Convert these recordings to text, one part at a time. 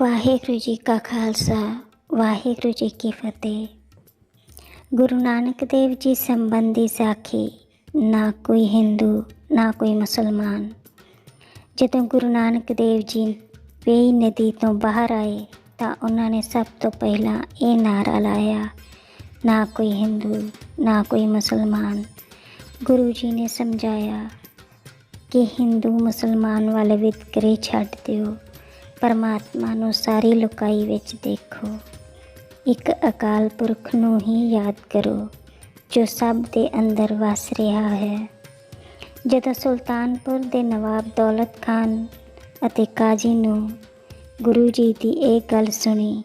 ਵਾਹਿਗੁਰੂ ਜੀ ਕਾ ਖਾਲਸਾ, ਵਾਹਿਗੁਰੂ ਜੀ ਕੀ ਫਤਿਹ। ਗੁਰੂ ਨਾਨਕ ਦੇਵ ਜੀ ਸੰਬੰਧੀ ਸਾਖੀ, ਨਾ ਕੋਈ ਹਿੰਦੂ, ਨਾ ਕੋਈ ਮੁਸਲਮਾਨ। ਜਦੋਂ ਗੁਰੂ ਨਾਨਕ ਦੇਵ ਜੀ ਵੇਈ ਨਦੀ ਤੋਂ ਬਾਹਰ ਆਏ, ਤਾਂ ਉਹਨਾਂ ਨੇ ਸਭ ਤੋਂ ਪਹਿਲਾਂ ਇਹ ਨਾਰਾ ਲਾਇਆ, ਨਾ ਕੋਈ ਹਿੰਦੂ, ਨਾ ਕੋਈ ਮੁਸਲਮਾਨ। ਗੁਰੂ ਜੀ ਨੇ ਸਮਝਾਇਆ ਕਿ ਹਿੰਦੂ ਮੁਸਲਮਾਨ ਵਾਲੇ ਵਿਤਕਰੇ ਛੱਡ ਦਿਓ। ਪਰਮਾਤਮਾ ਨੂੰ ਸਾਰੀ ਲੁਕਾਈ ਵਿੱਚ ਦੇਖੋ। ਇੱਕ ਅਕਾਲ ਪੁਰਖ ਨੂੰ ਹੀ ਯਾਦ ਕਰੋ, ਜੋ ਸਭ ਦੇ ਅੰਦਰ ਵਸ ਰਿਹਾ ਹੈ। ਜਦੋਂ ਸੁਲਤਾਨਪੁਰ ਦੇ ਨਵਾਬ ਦੌਲਤ ਖਾਨ ਅਤੇ ਕਾਜੀ ਨੂੰ ਗੁਰੂ ਜੀ ਦੀ ਇਹ ਗੱਲ ਸੁਣੀ,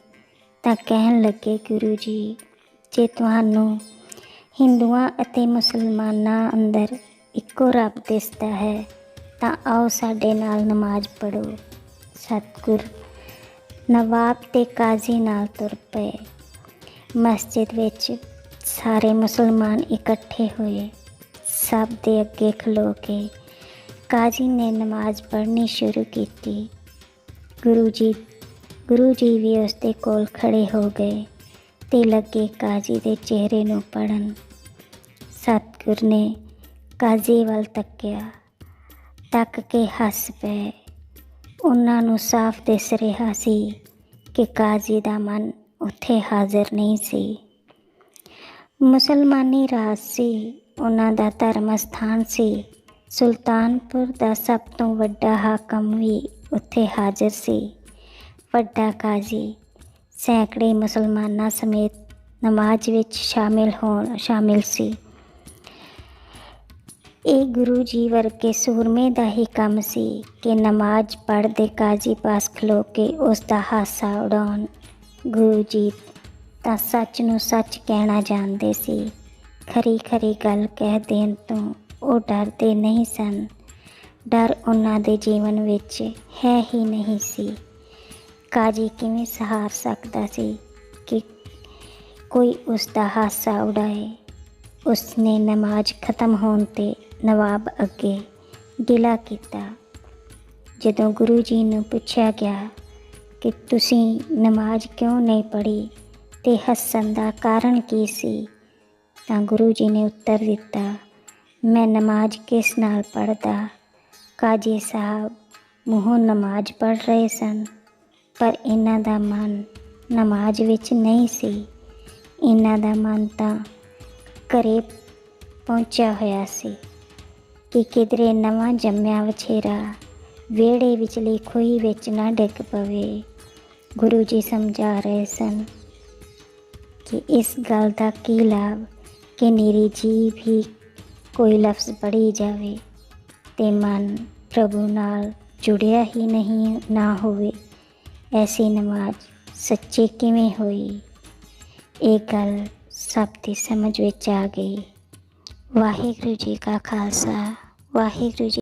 ਤਾਂ ਕਹਿਣ ਲੱਗੇ, ਗੁਰੂ ਜੀ, ਜੇ ਤੁਹਾਨੂੰ ਹਿੰਦੂਆਂ ਅਤੇ ਮੁਸਲਮਾਨਾਂ ਅੰਦਰ ਇੱਕੋ ਰੱਬ ਦਿਸਦਾ ਹੈ, ਤਾਂ ਆਓ ਸਾਡੇ ਨਾਲ ਨਮਾਜ਼ ਪੜੋ ਸਤਿਗੁਰ, ਨਵਾਬ ਤੇ ਕਾਜ਼ੀ ਨਾਲ ਤੁਰ ਪਏ। ਮਸਜਿਦ ਵਿੱਚ ਸਾਰੇ ਮੁਸਲਮਾਨ ਇਕੱਠੇ ਹੋਏ। ਸਭ ਦੇ ਅੱਗੇ ਖਲੋ ਕੇ ਕਾਜ਼ੀ ਨੇ ਨਮਾਜ਼ ਪੜ੍ਹਨੀ ਸ਼ੁਰੂ ਕੀਤੀ। ਗੁਰੂ ਜੀ ਗੁਰੂ ਜੀ ਵੀ ਉਸ ਦੇ ਕੋਲ ਖੜੇ ਹੋ ਗਏ ਤੇ ਲੱਗੇ ਕਾਜ਼ੀ ਦੇ ਚਿਹਰੇ ਨੂੰ ਪੜਨ ਸਤਿਗੁਰ ਨੇ ਕਾਜ਼ੀ ਵੱਲ ਤੱਕਿਆ। ਤੱਕ ਕੇ ਹੱਸ ਪਏ। ਉਹਨਾਂ ਨੂੰ ਸਾਫ਼ ਦਿਸ ਰਿਹਾ ਸੀ ਕਿ ਕਾਜ਼ੀ ਦਾ ਮਨ ਉੱਥੇ ਹਾਜ਼ਰ ਨਹੀਂ ਸੀ। ਮੁਸਲਮਾਨੀ ਰਾਜ ਸੀ, ਉਹਨਾਂ ਦਾ ਧਰਮ ਸਥਾਨ ਸੀ। ਸੁਲਤਾਨਪੁਰ ਦਾ ਸਭ ਤੋਂ ਵੱਡਾ ਹਾਕਮ ਵੀ ਉੱਥੇ ਹਾਜ਼ਰ ਸੀ। ਵੱਡਾ ਕਾਜ਼ੀ, ਸੈਂਕੜੇ ਮੁਸਲਮਾਨਾਂ ਸਮੇਤ ਨਮਾਜ਼ ਵਿੱਚ ਸ਼ਾਮਿਲ ਹੋਣ ਸ਼ਾਮਿਲ ਸੀ। ਇਹ ਗੁਰੂ ਜੀ ਵਰਗੇ ਸੂਰਮੇ ਦਾ ਹੀ ਕੰਮ ਸੀ ਕਿ ਨਮਾਜ਼ ਪੜ੍ਹਦੇ ਕਾਜ਼ੀ ਪਾਸ ਖਲੋ ਕੇ ਉਸ ਦਾ ਹਾਸਾ ਉਡਾਉਣ। ਗੁਰੂ ਜੀ ਤਾਂ ਸੱਚ ਨੂੰ ਸੱਚ ਕਹਿਣਾ ਜਾਣਦੇ ਸੀ। ਖਰੀ ਖਰੀ ਗੱਲ ਕਹਿ ਦੇਣ ਤੋਂ ਉਹ ਡਰਦੇ ਨਹੀਂ ਸਨ। ਡਰ ਉਹਨਾਂ ਦੇ ਜੀਵਨ ਵਿੱਚ ਹੈ ਹੀ ਨਹੀਂ ਸੀ। ਕਾਜੀ ਕਿਵੇਂ ਸਹਾਰ ਸਕਦਾ ਸੀ ਕਿ ਕੋਈ ਉਸ ਦਾ ਹਾਸਾ ਉਡਾਏ? ਉਸਨੇ ਨਮਾਜ਼ ਖਤਮ ਹੋਣ ਤੇ ਨਵਾਬ ਅੱਗੇ ਗਿਲਾ ਕੀਤਾ। ਜਦੋਂ ਗੁਰੂ ਜੀ ਨੂੰ ਪੁੱਛਿਆ ਗਿਆ ਕਿ ਤੁਸੀਂ ਨਮਾਜ਼ ਕਿਉਂ ਨਹੀਂ ਪੜ੍ਹੀ ਤੇ ਹੱਸਣ ਦਾ ਕਾਰਨ ਕੀ ਸੀ, ਤਾਂ ਗੁਰੂ ਜੀ ਨੇ ਉੱਤਰ ਦਿੱਤਾ, ਮੈਂ ਨਮਾਜ਼ ਕਿਸ ਨਾਲ ਪੜ੍ਹਦਾ? ਕਾਜੀ ਸਾਹਿਬ ਮੂੰਹੋਂ ਨਮਾਜ਼ ਪੜ੍ਹ ਰਹੇ ਸਨ, ਪਰ ਇਹਨਾਂ ਦਾ ਮਨ ਨਮਾਜ਼ ਵਿੱਚ ਨਹੀਂ ਸੀ। ਇਹਨਾਂ ਦਾ ਮਨ ਤਾਂ ਘਰੇ ਪਹੁੰਚਿਆ ਹੋਇਆ ਸੀ। ਕਿ ਕਿਧਰੇ ਨਵਾਂ ਜੰਮਿਆ ਵਛੇਰਾ ਵਿਹੜੇ ਵਿਚਲੀ ਖੂਹੀ ਵਿੱਚ ਨਾ ਡਿੱਗ ਪਵੇ। ਗੁਰੂ ਜੀ ਸਮਝਾ ਰਹੇ ਸਨ ਕਿ ਇਸ ਗੱਲ ਦਾ ਕੀ ਲਾਭ, ਕਿ ਨੀਰੀ ਜੀ ਹੀ ਕੋਈ ਲਫ਼ਜ਼ ਪੜ੍ਹੀ ਜਾਵੇ ਤੇ ਮਨ ਪ੍ਰਭੂ ਨਾਲ ਜੁੜਿਆ ਹੀ ਨਹੀਂ ਨਾ ਹੋਵੇ। ਐਸੀ ਨਮਾਜ਼ ਸੱਚੀ ਕਿਵੇਂ ਹੋਈ? ਇਹ ਗੱਲ ਸਭ ਦੀ ਸਮਝ ਵਿੱਚ ਆ ਗਈ। ਵਾਹਿਗੁਰੂ ਜੀ ਕਾ ਖਾਲਸਾ। ਵਾਹਿਗੁਰੂ ਜੀ